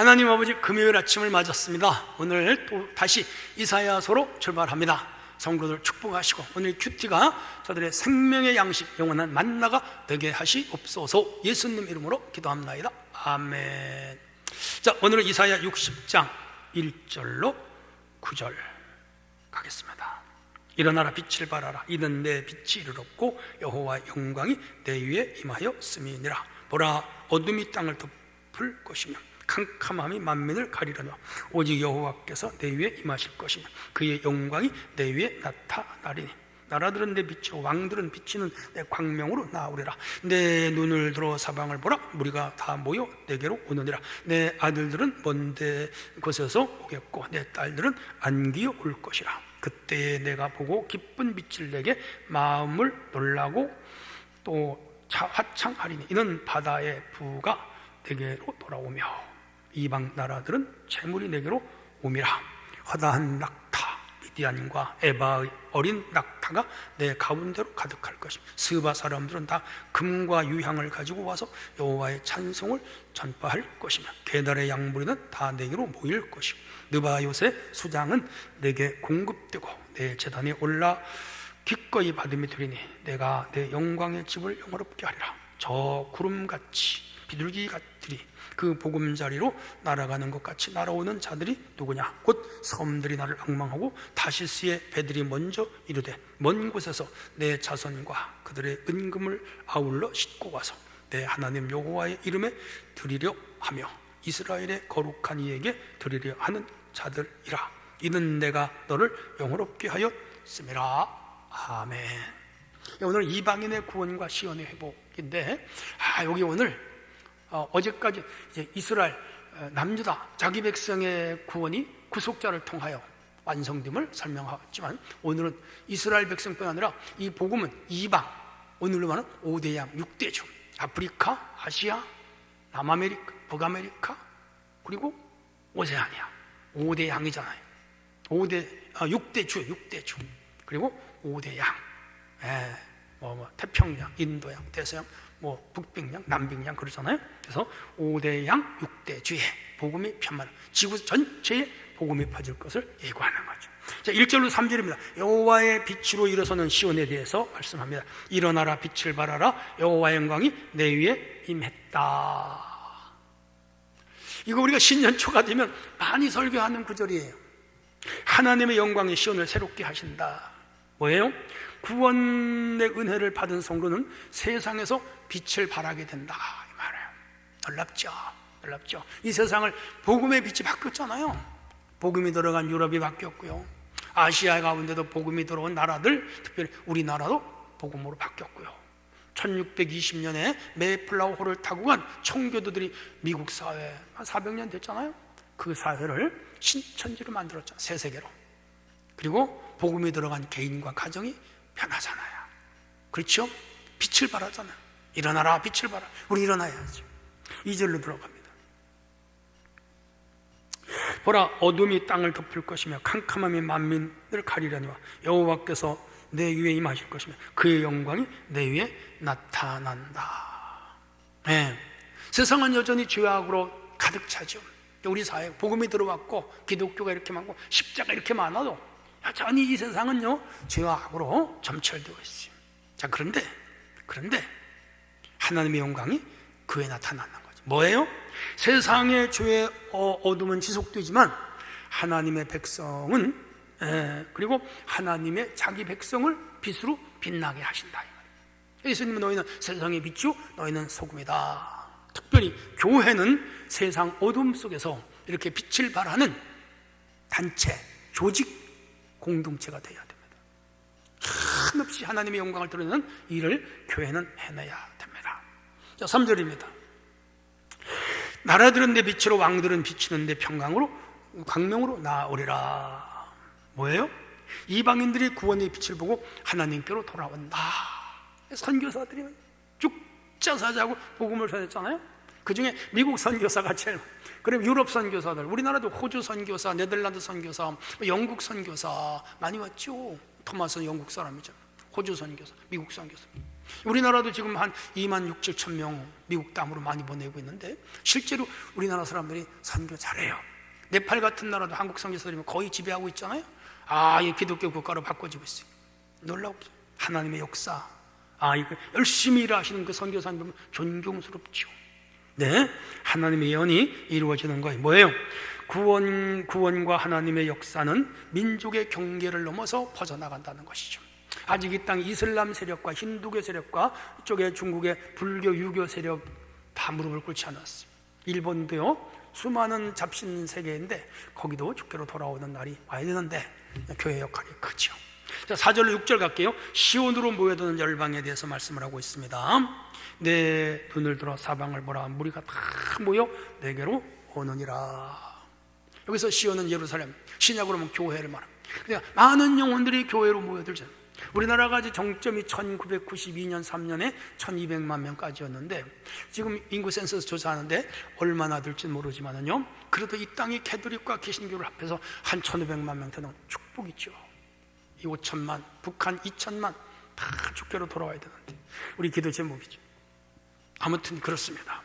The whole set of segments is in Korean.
하나님 아버지 금요일 아침을 맞았습니다. 오늘 또 다시 이사야서로 출발합니다. 성도들 축복하시고 오늘 큐티가 저들의 생명의 양식 영원한 만나가 되게 하시옵소서 예수님 이름으로 기도합나이다. 아멘. 자, 오늘은 이사야 60장 1절로 9절 가겠습니다. 일어나라 빛을 발하라 이는 내 빛이 이르렀고 여호와의 영광이 내 위에 임하였음이니라 보라 어둠이 땅을 덮을 것이며 캄캄함이 만민을 가리려며 오직 여호와께서 내 위에 임하실 것이며 그의 영광이 내 위에 나타나리니. 나라들은 내 빛이요 왕들은 비치는 내 광명으로 나오리라. 내 눈을 들어 사방을 보라. 무리가 다 모여 내게로 오느니라. 내 아들들은 먼데 곳에서 오겠고 내 딸들은 안기어 올 것이라. 그때에 내가 보고 기쁜 빛을 내게 마음을 놀라고 또 차- 화창하리니 이는 바다의 부가 내게로 돌아오며 이방 나라들은 재물이 내게로 오미라. 허다한 낙타 미디안과 에바의 어린 낙타가 내 가운데로 가득할 것이며 스바 사람들은 다 금과 유향을 가지고 와서 여호와의 찬송을 전파할 것이며 게달의 양무리는 다 내게로 모일 것이고 느바요새 수장은 내게 공급되고 내 재단에 올라 기꺼이 받음이 되리니 내가 내 영광의 집을 영화롭게 하리라. 저 구름같이 비둘기 같으리. 그 보금자리로 날아가는 것 같이 날아오는 자들이 누구냐? 곧 섬들이 나를 악망하고 다시스의 배들이 먼저 이르되 먼 곳에서 내 자손과 그들의 은금을 아울러 싣고 와서 내 하나님 여호와의 이름에 드리려 하며 이스라엘의 거룩한 이에게 드리려 하는 자들이라. 이는 내가 너를 영화롭게 하였음이라. 아멘. 오늘 이방인의 구원과 시온의 회복인데 아 여기 오늘 어, 어제까지 이스라엘 어, 남유다 자기 백성의 구원이 구속자를 통하여 완성됨을 설명하지만 오늘은 이스라엘 백성뿐 아니라 이 복음은 이방 오늘로 말하는 5대 양 6대 주 아프리카, 아시아, 남아메리카, 북아메리카 그리고 오세아니아 5대 양이잖아요. 5대 아, 6대 주 6대 주 그리고 5대 양. 예, 뭐, 뭐 태평양, 인도양, 대서양, 뭐 북빙양, 남빙양 그러잖아요. 그래서 5대 양, 6대 주에 복음이 편만 지구 전체에 복음이 퍼질 것을 예고하는 거죠. 자, 1절로 3절입니다. 여호와의 빛으로 일어서는 시온에 대해서 말씀합니다. 일어나라 빛을 발하라 여호와의 영광이 내 위에 임했다. 이거 우리가 신년 초가 되면 많이 설교하는 구절이에요. 하나님의 영광이 시온을 새롭게 하신다. 뭐예요? 구원의 은혜를 받은 성도는 세상에서 빛을 발하게 된다 이 말이에요. 놀랍죠, 놀랍죠. 이 세상을 복음의 빛이 바뀌었잖아요. 복음이 들어간 유럽이 바뀌었고요. 아시아 가운데도 복음이 들어온 나라들, 특별히 우리나라도 복음으로 바뀌었고요. 1620년에 메이플라워호를 타고 간 청교도들이 미국 사회 한 400년 됐잖아요. 그 사회를 신천지로 만들었죠. 새 세계로. 그리고 복음이 들어간 개인과 가정이 변하잖아요. 그렇죠? 빛을 발하잖아요. 일어나라, 빛을 발하. 우리 일어나야지. 2절로 들어갑니다. 보라, 어둠이 땅을 덮을 것이며 캄캄함이 만민을 가리려니와 여호와께서 내 위에 임하실 것이며 그의 영광이 내 위에 나타난다. 네. 세상은 여전히 죄악으로 가득 차죠. 우리 사회 복음이 들어왔고 기독교가 이렇게 많고 십자가 이렇게 많아도 여전히 이 세상은요 죄악으로 점철되어 있어요. 자 그런데 그런데 하나님의 영광이 그에 나타나는 거죠. 뭐예요? 세상의 죄의 어- 어둠은 지속되지만 하나님의 백성은 에, 그리고 하나님의 자기 백성을 빛으로 빛나게 하신다. 예수님은 너희는 세상의 빛이요 너희는 소금이다. 특별히 교회는 세상 어둠 속에서 이렇게 빛을 발하는 단체, 조직, 공동체가 되어야 됩니다. 한없이 하나님의 영광을 드러내는 일을 교회는 해내야 됩니다. 자, 3절입니다. 나라들은 내 빛으로 왕들은 비치는 내 평강으로 광명으로 나오리라. 뭐예요? 이방인들이 구원의 빛을 보고 하나님께로 돌아온다. 선교사들이 쭉자사자고 복음을 전했잖아요. 그 중에 미국 선교사가 제일 그리고 유럽 선교사들, 우리나라도 호주 선교사, 네덜란드 선교사, 뭐 영국 선교사 많이 왔죠. 토마스는 영국 사람이죠. 호주 선교사, 미국 선교사. 우리나라도 지금 한 2만 6, 7천 명 미국 땅으로 많이 보내고 있는데 실제로 우리나라 사람들이 선교 잘해요. 네팔 같은 나라도 한국 선교사들이 거의 지배하고 있잖아요. 아, 이 기독교 국가로 바꿔지고 있어요. 놀랍죠. 하나님의 역사. 아, 이거 열심히 일하시는 그 선교사님 보면 존경스럽죠. 네, 하나님의 예언이 이루어지는 거예요. 뭐예요? 구원, 구원과 하나님의 역사는 민족의 경계를 넘어서 퍼져나간다는 것이죠. 아직 이 땅 이슬람 세력과 힌두교 세력과 이쪽에 중국의 불교, 유교 세력 다 무릎을 꿇지 않았어요. 일본도요, 수많은 잡신 세계인데 거기도 주께로 돌아오는 날이 와야 되는데 교회 역할이 크죠. 자, 4절로 6절 갈게요. 시온으로 모여드는 열방에 대해서 말씀을 하고 있습니다. 내 눈을 들어 사방을 보라 무리가 다 모여 내게로 오느니라. 여기서 시온은 예루살렘, 신약으로 보면 교회를 말합니다. 그러니까 많은 영혼들이 교회로 모여들잖아요. 우리나라가 이제 정점이 1992년 3년에 1200만 명까지였는데 지금 인구 센서스 조사하는데 얼마나 될지 모르지만은요. 그래도 이 땅이 캐톨릭과 개신교를 합해서 한 1500만 명 되는 축복이죠. 이 5천만, 북한 2천만 다 주께로 돌아와야 되는데 우리 기도 제목이죠. 아무튼 그렇습니다.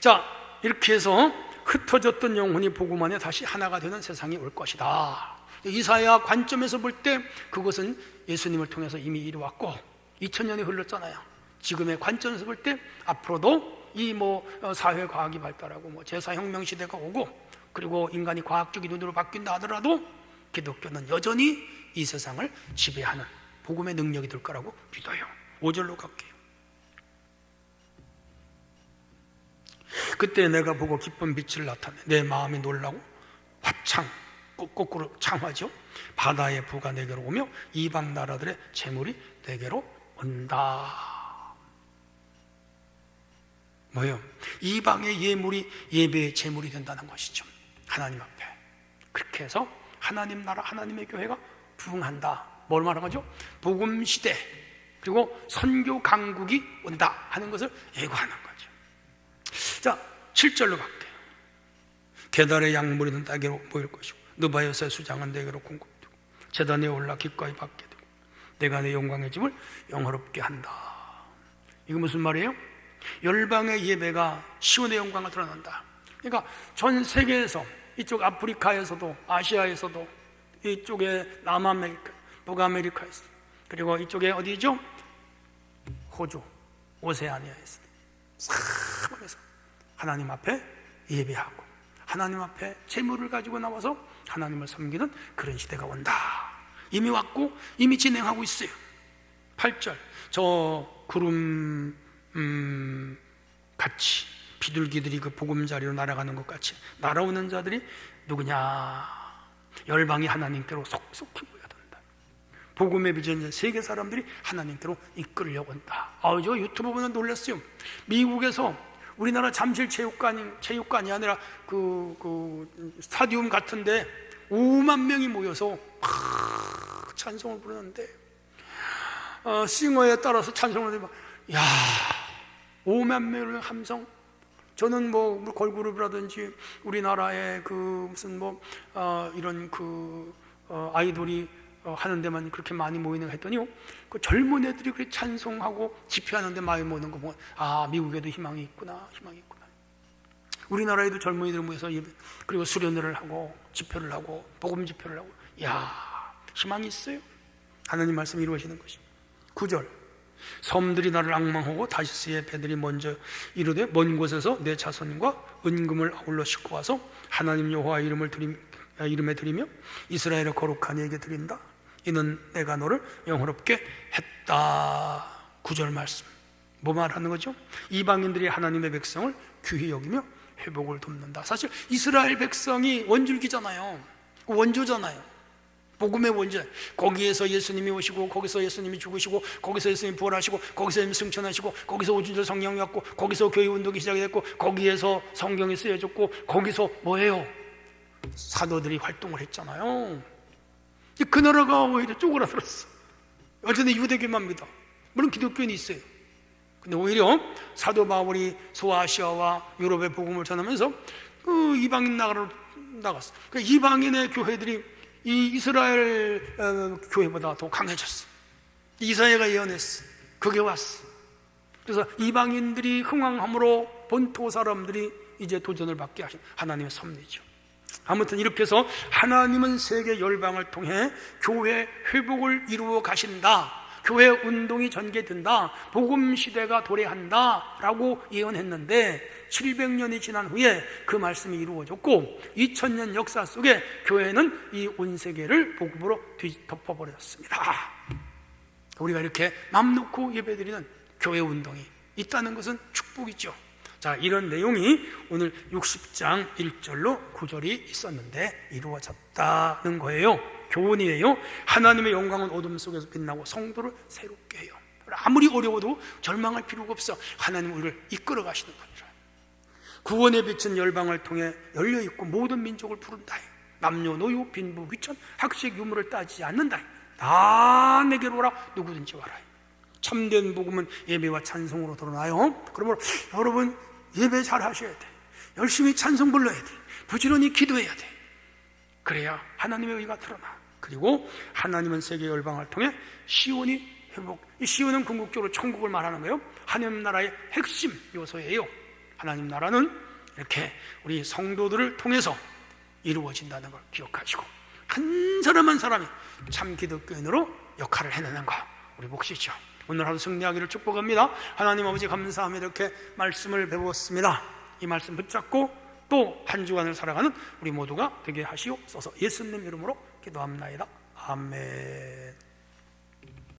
자, 이렇게 해서 흩어졌던 영혼이 복음 안에 다시 하나가 되는 세상이 올 것이다. 이사야 관점에서 볼 때 그것은 예수님을 통해서 이미 이루었고 2000년이 흘렀잖아요. 지금의 관점에서 볼 때 앞으로도 이 뭐 사회 과학이 발달하고 뭐 제사 혁명 시대가 오고 그리고 인간이 과학적인 눈으로 바뀐다 하더라도 기독교는 여전히 이 세상을 지배하는 복음의 능력이 될 거라고 믿어요. 5절로 갈게요. 그때 내가 보고 기쁜 빛을 나타내 내 마음이 놀라고 화창 거꾸로 창화죠. 바다의 부가 내게로 오며 이방 나라들의 재물이 내게로 온다. 뭐요? 이방의 예물이 예배의 재물이 된다는 것이죠. 하나님 앞에. 그렇게 해서 하나님 나라 하나님의 교회가 부흥한다. 뭘 말하는 거죠? 복음 시대 그리고 선교 강국이 온다 하는 것을 예고하는 거죠. 자, 7절로 갈게요. 계달의 양무리는 따개로 모일 것이고 느바요스의 수장은 내게로 공급되고 재단에 올라 기꺼이 받게 되고 내가 내 영광의 집을 영화롭게 한다. 이거 무슨 말이에요? 열방의 예배가 시온의 영광을 드러난다. 그러니까 전 세계에서 이쪽 아프리카에서도 아시아에서도 이쪽에 남아메리카, 북아메리카에서 그리고 이쪽에 어디죠? 호주, 오세아니아에서 사방에서 하나님 앞에 예배하고 하나님 앞에 재물을 가지고 나와서 하나님을 섬기는 그런 시대가 온다. 이미 왔고 이미 진행하고 있어요. 8절 저 구름 음, 같이 비둘기들이 그 보금자리로 날아가는 것 같이 날아오는 자들이 누구냐? 열방이 하나님께로 속속히 모여든다. 복음의 비전 세계 사람들이 하나님께로 이끌려 온다. 아 저 유튜브 보면 놀랐어요. 미국에서 우리나라 잠실 체육관이, 체육관이 아니라 그, 그 스타디움 같은데 5만 명이 모여서 팍 찬송을 부르는데 어, 싱어에 따라서 찬송을 하면 야 5만 명의 함성 저는 뭐 걸그룹이라든지 우리나라의 그 무슨 뭐 어, 이런 그 어, 아이돌이 어, 하는 데만 그렇게 많이 모이는 거 했더니요. 그 젊은 애들이 그렇게 찬송하고 집회하는 데 많이 모이는 거 보면 아 미국에도 희망이 있구나 희망이 있구나. 우리나라에도 젊은이들 모여서 그리고 수련회를 하고 집회를 하고 복음 집회를 하고. 야 희망이 있어요. 하나님 말씀 이루어지는 것이. 9절 섬들이 나를 악망하고 다시스의 배들이 먼저 이르되 먼 곳에서 내 자손과 은금을 아울러 싣고 와서 하나님 여호와 이름을 드림, 이름에 드리며 이스라엘의 거룩한 이에게 드린다. 이는 내가 너를 영화롭게 했다. 구절 말씀. 뭐 말하는 거죠? 이방인들이 하나님의 백성을 귀히 여기며 회복을 돕는다. 사실 이스라엘 백성이 원줄기잖아요. 원조잖아요 복음의 원전 거기에서 예수님이 오시고 거기서 예수님이 죽으시고 거기서 예수님이 부활하시고 거기서 예수님이 승천하시고 거기서 오준절 성령이 왔고 거기서 교회 운동이 시작이 됐고 거기에서 성경이 쓰여졌고 거기서 뭐예요? 사도들이 활동을 했잖아요. 그 나라가 오히려 쪼그라들었어. 어쨌든 유대교만 믿어. 물론 기독교는 있어요. 근데 오히려 사도 바울이 소아시아와 유럽의 복음을 전하면서 그 이방인 나라로 나갔어. 그 이방인의 교회들이 이 이스라엘 어, 교회보다 더 강해졌어. 이사야가 예언했어. 그게 왔어. 그래서 이방인들이 흥왕함으로 본토 사람들이 이제 도전을 받게 하신 하나님의 섭리죠. 아무튼 이렇게 해서 하나님은 세계 열방을 통해 교회 회복을 이루어 가신다. 교회 운동이 전개된다. 복음 시대가 도래한다라고 예언했는데 700년이 지난 후에 그 말씀이 이루어졌고 2000년 역사 속에 교회는 이 온 세계를 복음으로 뒤덮어 버렸습니다. 우리가 이렇게 맘 놓고 예배드리는 교회 운동이 있다는 것은 축복이죠. 자, 이런 내용이 오늘 60장 1절로 9절이 있었는데 이루어졌다는 거예요. 교훈이에요. 하나님의 영광은 어둠 속에서 빛나고 성도를 새롭게 해요. 아무리 어려워도 절망할 필요가 없어. 하나님 우리를 이끌어 가시는 겁니다. 구원의 빛은 열방을 통해 열려 있고 모든 민족을 부른다. 남녀노소 빈부 귀천 학식 유무를 따지지 않는다. 다 내게로 오라 누구든지 와라. 참된 복음은 예배와 찬송으로 드러나요. 그러므로 여러분 예배 잘 하셔야 돼. 열심히 찬송 불러야 돼. 부지런히 기도해야 돼. 그래야 하나님의 의가 드러나. 그리고 하나님은 세계 열방을 통해 시온이 회복. 이 시온은 궁극적으로 천국을 말하는 거예요. 하나님 나라의 핵심 요소예요. 하나님 나라는 이렇게 우리 성도들을 통해서 이루어진다는 걸 기억하시고 한 사람 한 사람이 참 기독교인으로 역할을 해내는 거 우리 몫이죠. 오늘 하루 승리하기를 축복합니다. 하나님 아버지 감사합니다. 이렇게 말씀을 배웠습니다. 이 말씀 붙잡고 또 한 주간을 살아가는 우리 모두가 되게 하시옵소서. 예수님 이름으로 기도합나이다. 아멘.